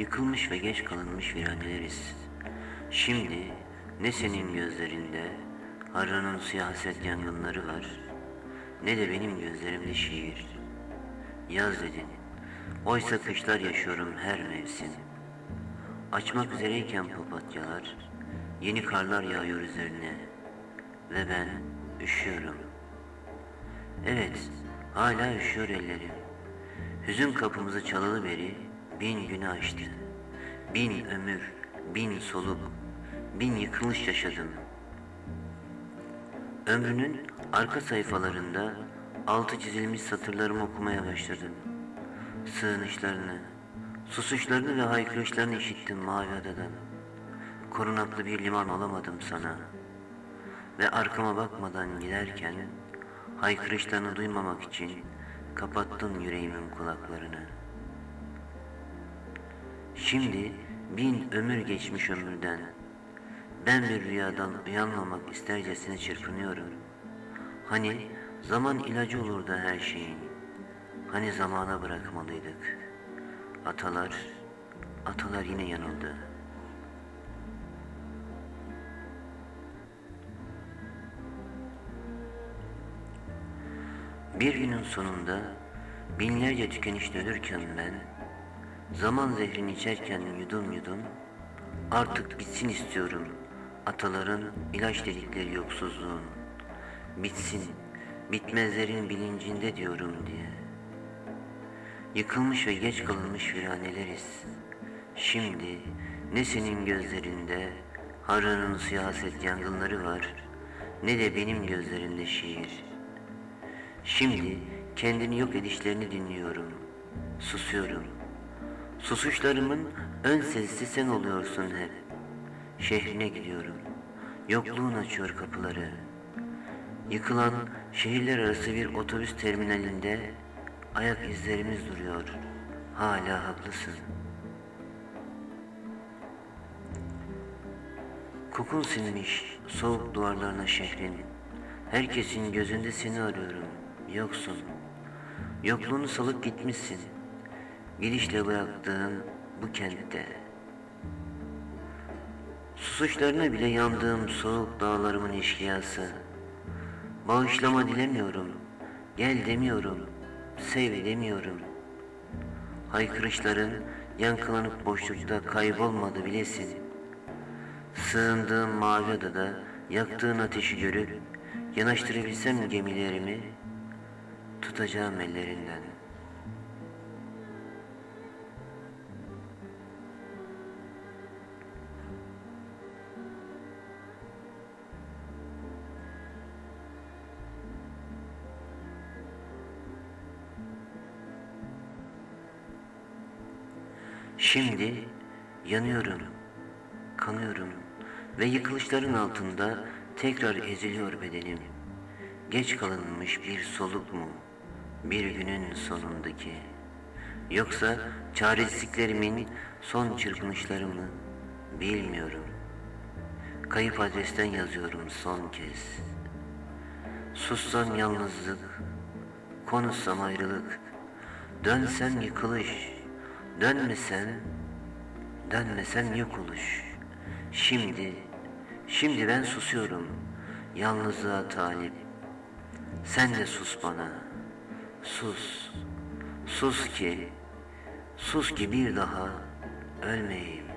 Yıkılmış ve geç kalınmış viraneleriz. Şimdi ne senin gözlerinde Harran'ın siyaset yangınları var, ne de benim gözlerimde şiir. Yaz dedin, oysa kışlar yaşıyorum her mevsim. Açmak üzereyken papatyalar, yeni karlar yağıyor üzerine ve ben üşüyorum. Evet, hala üşüyor ellerim. Hüzün kapımızı çalalı beri bin günü aştı. Bin ömür, bin soluk, bin yıkılış yaşadım. Ömrünün arka sayfalarında altı çizilmiş satırlarımı okumaya başladım. Sığınışlarını, susuşlarını ve haykırışlarını işittim mavi adadan. Korunaklı bir liman olamadım sana. Ve arkama bakmadan giderken haykırışlarını duymamak için kapattım yüreğimin kulaklarını. Şimdi bin ömür geçmiş ömürden. Ben bir rüyadan uyanmamak istercesine çırpınıyorum. Hani zaman ilacı olurdu her şeyin. Hani zamana bırakmalıydık. Atalar, atalar yine yanıldı. Bir günün sonunda binlerce tükenişle ölürken ben, zaman zehrini içerken yudum yudum, artık bitsin istiyorum ataların ilaç dedikleri yoksuzluğun. Bitsin, bitmezlerin bilincinde diyorum diye. Yıkılmış ve geç kalınmış viraneleriz. Şimdi ne senin gözlerinde Harran'ın siyaset yangınları var, ne de benim gözlerimde şiir. Şimdi kendini yok edişlerini dinliyorum. Susuyorum. Susuşlarımın ön sesi sen oluyorsun hep. Şehrine gidiyorum. Yokluğun açıyor kapıları. Yıkılan şehirler arası bir otobüs terminalinde ayak izlerimiz duruyor. Hala haklısın. Kokun sinmiş soğuk duvarlarına şehrin. Herkesin gözünde seni arıyorum. Yoksun. Yokluğunu salıp gitmişsin. Gidişle bıraktığın bu kentte. Susuşlarına bile yandığım soğuk dağlarımın eşkıyası. Bağışlama dilemiyorum. Gel demiyorum. Sev demiyorum. Haykırışların yankılanıp boşlukta kaybolmadı bilesin. Sığındığım mavi adada yaktığın ateşi görüp yanaştırabilsem gemilerimi tutacağım ellerinden. Şimdi yanıyorum, kanıyorum ve yıkılışların altında tekrar eziliyor bedenim. Geç kalınmış bir soluk mu, bir günün sonundaki? Yoksa çaresizliklerimin son çırpınışları mı? Bilmiyorum. Kayıp adresten yazıyorum son kez. Sussam yalnızlık, konuşsam ayrılık, dönsem yıkılış, dönmesen, dönmesen yok oluş. Şimdi, şimdi ben susuyorum, yalnızlığa talip. Sen de sus bana, sus, sus ki, sus ki bir daha ölmeyeyim.